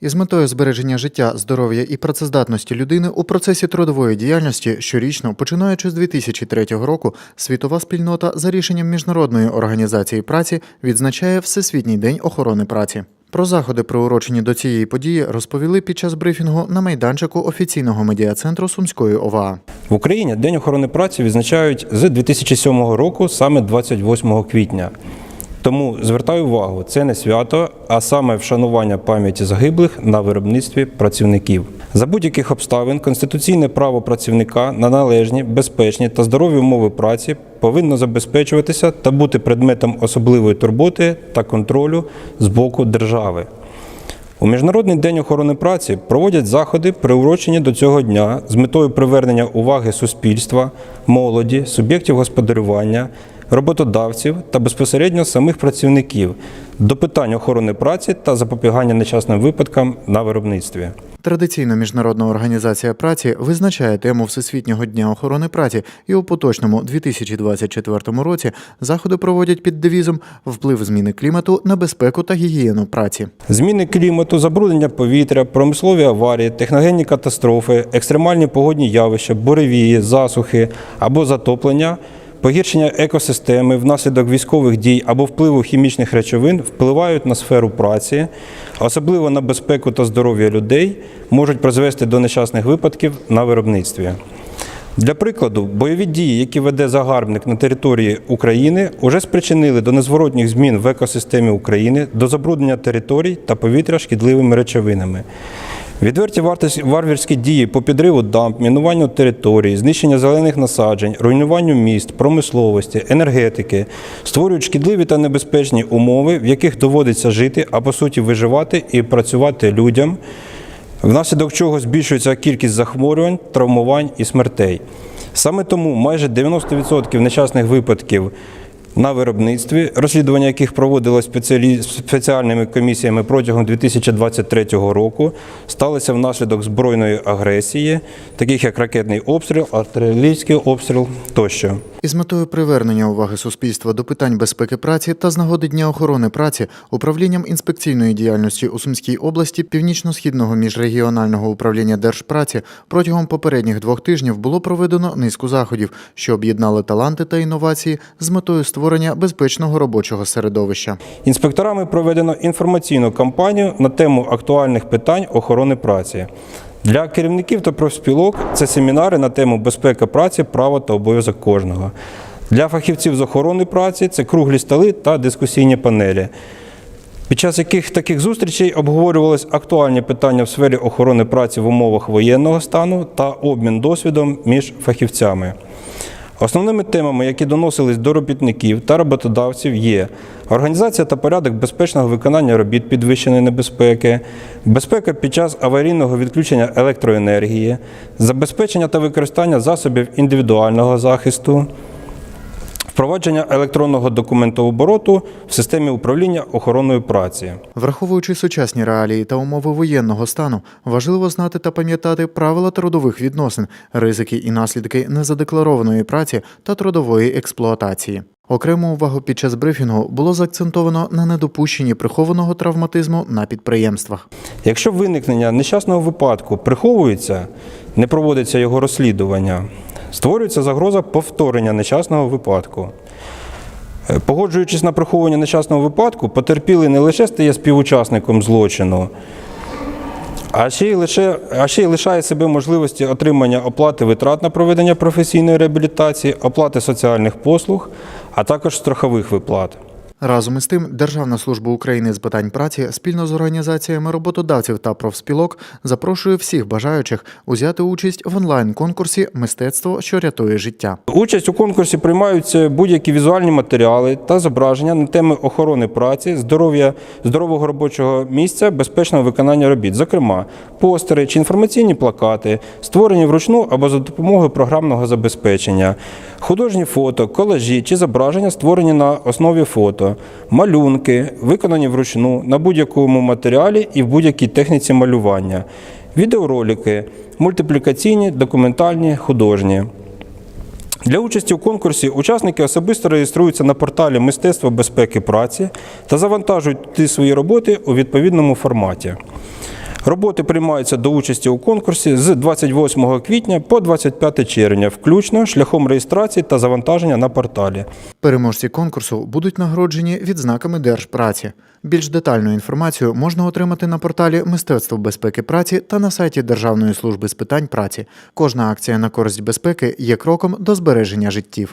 Із метою збереження життя, здоров'я і працездатності людини у процесі трудової діяльності щорічно, починаючи з 2003 року, світова спільнота за рішенням Міжнародної організації праці відзначає Всесвітній день охорони праці. Про заходи, приурочені до цієї події, розповіли під час брифінгу на майданчику офіційного медіа-центру Сумської ОВА. В Україні День охорони праці відзначають з 2007 року, саме 28 квітня. Тому звертаю увагу, це не свято, а саме вшанування пам'яті загиблих на виробництві працівників. За будь-яких обставин конституційне право працівника на належні, безпечні та здорові умови праці повинно забезпечуватися та бути предметом особливої турботи та контролю з боку держави. У Міжнародний день охорони праці проводять заходи, приурочені до цього дня з метою привернення уваги суспільства, молоді, суб'єктів господарювання, роботодавців та безпосередньо самих працівників до питань охорони праці та запобігання нещасним випадкам на виробництві. Традиційно Міжнародна організація праці визначає тему Всесвітнього дня охорони праці і у поточному 2024 році заходи проводять під девізом Вплив зміни клімату на безпеку та гігієну праці. Зміни клімату, забруднення повітря, промислові аварії, техногенні катастрофи, екстремальні погодні явища, буревії, засухи або затоплення, погіршення екосистеми внаслідок військових дій або впливу хімічних речовин впливають на сферу праці, особливо на безпеку та здоров'я людей, можуть призвести до нещасних випадків на виробництві. Для прикладу, бойові дії, які веде загарбник на території України, уже спричинили до незворотніх змін в екосистемі України, до забруднення територій та повітря шкідливими речовинами. Відверті варварські дії по підриву дамб, мінуванню територій, знищення зелених насаджень, руйнуванню міст, промисловості, енергетики створюють шкідливі та небезпечні умови, в яких доводиться жити, а по суті виживати і працювати людям, внаслідок чого збільшується кількість захворювань, травмувань і смертей. Саме тому майже 90% нещасних випадків на виробництві, розслідування яких проводилось спеціалі- спеціальними комісіями протягом 2023 року, сталися внаслідок збройної агресії, таких як ракетний обстріл, артилерійський обстріл тощо. Із метою привернення уваги суспільства до питань безпеки праці та з нагоди Дня охорони праці управлінням інспекційної діяльності у Сумській області Північно-східного міжрегіонального управління Держпраці протягом попередніх двох тижнів було проведено низку заходів, що об'єднали таланти та інновації з метою створення безпечного робочого середовища. Інспекторами проведено інформаційну кампанію на тему актуальних питань охорони праці. Для керівників та профспілок це семінари на тему безпека праці, право та обов'язок кожного. Для фахівців з охорони праці це круглі столи та дискусійні панелі. Під час яких таких зустрічей обговорювалися актуальні питання в сфері охорони праці в умовах воєнного стану та обмін досвідом між фахівцями. Основними темами, які доносились до робітників та роботодавців, є організація та порядок безпечного виконання робіт підвищеної небезпеки, безпека під час аварійного відключення електроенергії, забезпечення та використання засобів індивідуального захисту, впровадження електронного документообороту в системі управління охороною праці. Враховуючи сучасні реалії та умови воєнного стану, важливо знати та пам'ятати правила трудових відносин, ризики і наслідки незадекларованої праці та трудової експлуатації. Окрему увагу під час брифінгу було заакцентовано на недопущенні прихованого травматизму на підприємствах. Якщо виникнення нещасного випадку приховується, не проводиться його розслідування, створюється загроза повторення нещасного випадку. Е, Погоджуючись на приховування нещасного випадку, потерпілий не лише стає співучасником злочину, а ще й лише а ще й лишає себе можливості отримання оплати витрат на проведення професійної реабілітації, оплати соціальних послуг, а також страхових виплат. Разом із тим, Державна служба України з питань праці спільно з організаціями роботодавців та профспілок запрошує всіх бажаючих узяти участь в онлайн-конкурсі Мистецтво, що рятує життя. Участь у конкурсі приймаються будь-які візуальні матеріали та зображення на теми охорони праці, здоров'я, здорового робочого місця, безпечного виконання робіт, зокрема, постери чи інформаційні плакати, створені вручну або за допомогою програмного забезпечення, художні фото, колажі чи зображення, створені на основі фото, малюнки, виконані вручну на будь-якому матеріалі і в будь-якій техніці малювання, відеоролики, мультиплікаційні, документальні, художні. Для участі у конкурсі учасники особисто реєструються на порталі Мистецтво безпеки праці та завантажують туди свої роботи у відповідному форматі. Роботи приймаються до участі у конкурсі з 28 квітня по 25 червня, включно шляхом реєстрації та завантаження на порталі. Переможці конкурсу будуть нагороджені відзнаками Держпраці. Більш детальну інформацію можна отримати на порталі Мистецтво безпеки праці та на сайті Державної служби з питань праці. Кожна акція на користь безпеки є кроком до збереження життів.